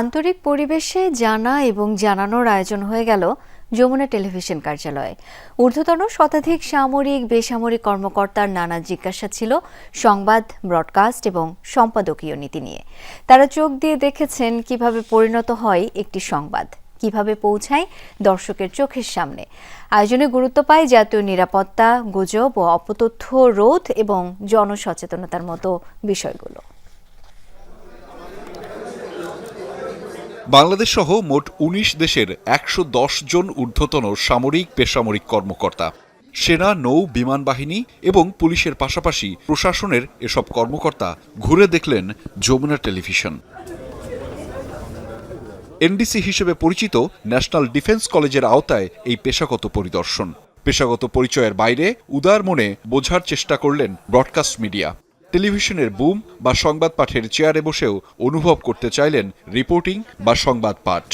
আন্তরিক পরিবেশে জানা এবং জানানোর আয়োজন হয়ে গেল যমুনা টেলিভিশন কার্যালয়ে। ঊর্ধ্বতন শতাধিক সামরিক, বেসামরিক কর্মকর্তার নানা জিজ্ঞাসা ছিল সংবাদ, ব্রডকাস্ট এবং সম্পাদকীয় নীতি নিয়ে। তারা চোখ দিয়ে দেখেছেন কীভাবে পরিণত হয় একটি সংবাদ, কীভাবে পৌঁছায় দর্শকের চোখের সামনে। আয়োজনে গুরুত্ব পায় জাতীয় নিরাপত্তা, গুজব ও অপতথ্য রোধ এবং জনসচেতনতার মতো বিষয়গুলো। বাংলাদেশ সহ মোট ১৯ দেশের একশো দশ জন ঊর্ধ্বতন সামরিক, বেসামরিক কর্মকর্তা। সেনা, নৌ, বিমান বাহিনী এবং পুলিশের পাশাপাশি প্রশাসনের এসব কর্মকর্তা ঘুরে দেখলেন যমুনা টেলিভিশন। এনডিসি হিসেবে পরিচিত ন্যাশনাল ডিফেন্স কলেজের আওতায় এই পেশাগত পরিদর্শন। পেশাগত পরিচয়ের বাইরে উদার মনে বোঝার চেষ্টা করলেন ব্রডকাস্ট মিডিয়া। টেলিভিশনের বুম বা সংবাদ পাঠের চেয়ারে বসেও অনুভব করতে চাইলেন রিপোর্টিং বা সংবাদ পাঠ।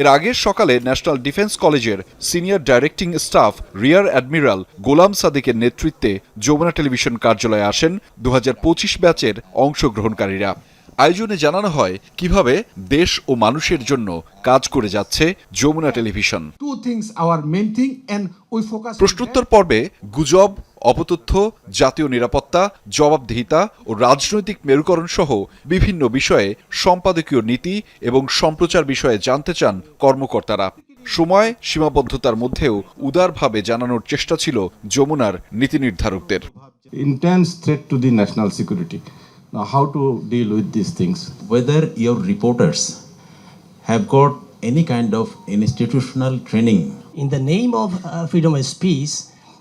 এর আগের সকালে ন্যাশনাল ডিফেন্স কলেজের senior directing staff rear admiral Golam সাদিকের নেতৃত্বে যমুনা টেলিভিশন কার্যালয়ে আসেন দু হাজার পঁচিশ ব্যাচের অংশগ্রহণকারীরা। আয়োজনে জানানো হয় কীভাবে দেশ ও মানুষের জন্য কাজ করে যাচ্ছে যমুনা টেলিভিশন। প্রশ্নোত্তর পর্বে গুজব অপতথ্য জাতীয় নিরাপত্তা জবাবদিহিতা ও রাজনৈতিক মেরুকরণ সহ বিভিন্ন বিষয়ে সম্পাদকীয় নীতি এবং সম্প্রচার বিষয়ে জানতে চান কর্মকর্তারা। সময় সীমাবদ্ধতার মধ্যেও উদারভাবে জানানোর চেষ্টা ছিল যমুনার নীতি নির্ধারকদের। Intense threat to the national security. Now, how to deal with these things? whether your reporters have got any kind of institutional training in the name of uh, freedom of speech,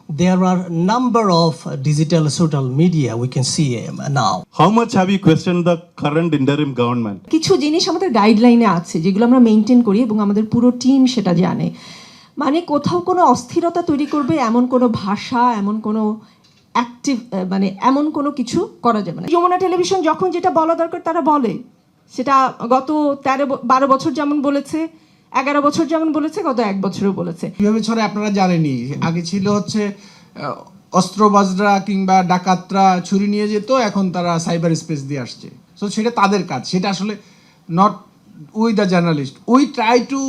there are number of uh, digital social media we can see um, now. How much have you questioned the current interim government? কিছু জিনিস আমাদের গাইডলাইনে আছে যেগুলো আমরা maintain করি এবং আমাদের পুরো টিম সেটা জানে মানে কোথাও কোনো অস্থিরতা তৈরি করবে এমন কোনো ভাষা এমন কোনো অ্যাক্টিভ মানে এমন কোনো কিছু করা যাবে না। যমুনা টেলিভিশন যখন যেটা বলা দরকার তারা বলে। সেটা গত তেরো বারো বছর যেমন বলেছে, এগারো বছর যেমন বলেছে, গত এক বছরও বলেছে। কীভাবে ছড়ে আপনারা জানেনই। আগে ছিল হচ্ছে অস্ত্রবাজরা কিংবা ডাকাতরা ছুরি নিয়ে যেত, এখন তারা সাইবার স্পেস দিয়ে আসছে। সো সেটা তাদের কাজ। সেটা আসলে not we the journalist we try to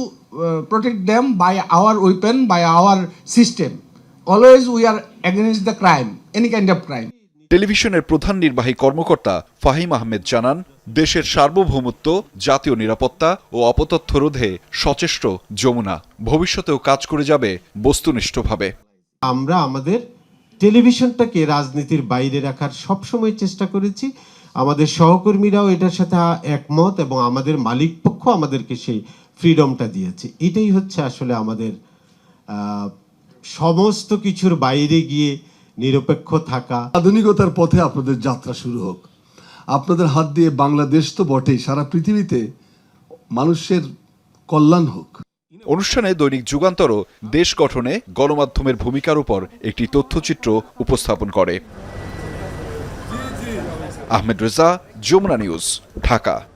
protect them by our weapon by our system always we are against the crime any kind of crime টেলিভিশনের প্রধান নির্বাহী কর্মকর্তা ফাহিম আহমেদ জানান দেশের সার্বভৌমত্ব জাতীয় নিরাপত্তা ও অপতথ্য রোধে সচেষ্ট যমুনা। ভবিষ্যতেও কাজ করে যাবে বস্তুনিষ্ঠভাবে। আমরা আমাদের টেলিভিশনটাকে রাজনীতির বাইরে রাখার সবসময় চেষ্টা করেছি। আমাদের সহকর্মীরাও এটার সাথে একমত এবং আমাদের মালিক পক্ষ আমাদেরকে সেই ফ্রিডমটা দিয়েছে। এটাই হচ্ছে আসলে আমাদের আহ, সমস্ত কিছুর বাইরে গিয়ে নিরপেক্ষ থাকা। আধুনিকতার পথে আপনাদের যাত্রা শুরু হোক। আপনাদের হাত দিয়ে বাংলাদেশ তো বটেই সারা পৃথিবীতে মানুষের কল্যাণ হোক। অনুষ্ঠানে দৈনিক যুগান্তরও দেশ গঠনে গণমাধ্যমের ভূমিকার উপর একটি তথ্যচিত্র উপস্থাপন করে। আহমেদ রেজা যমুনা নিউজ ঢাকা।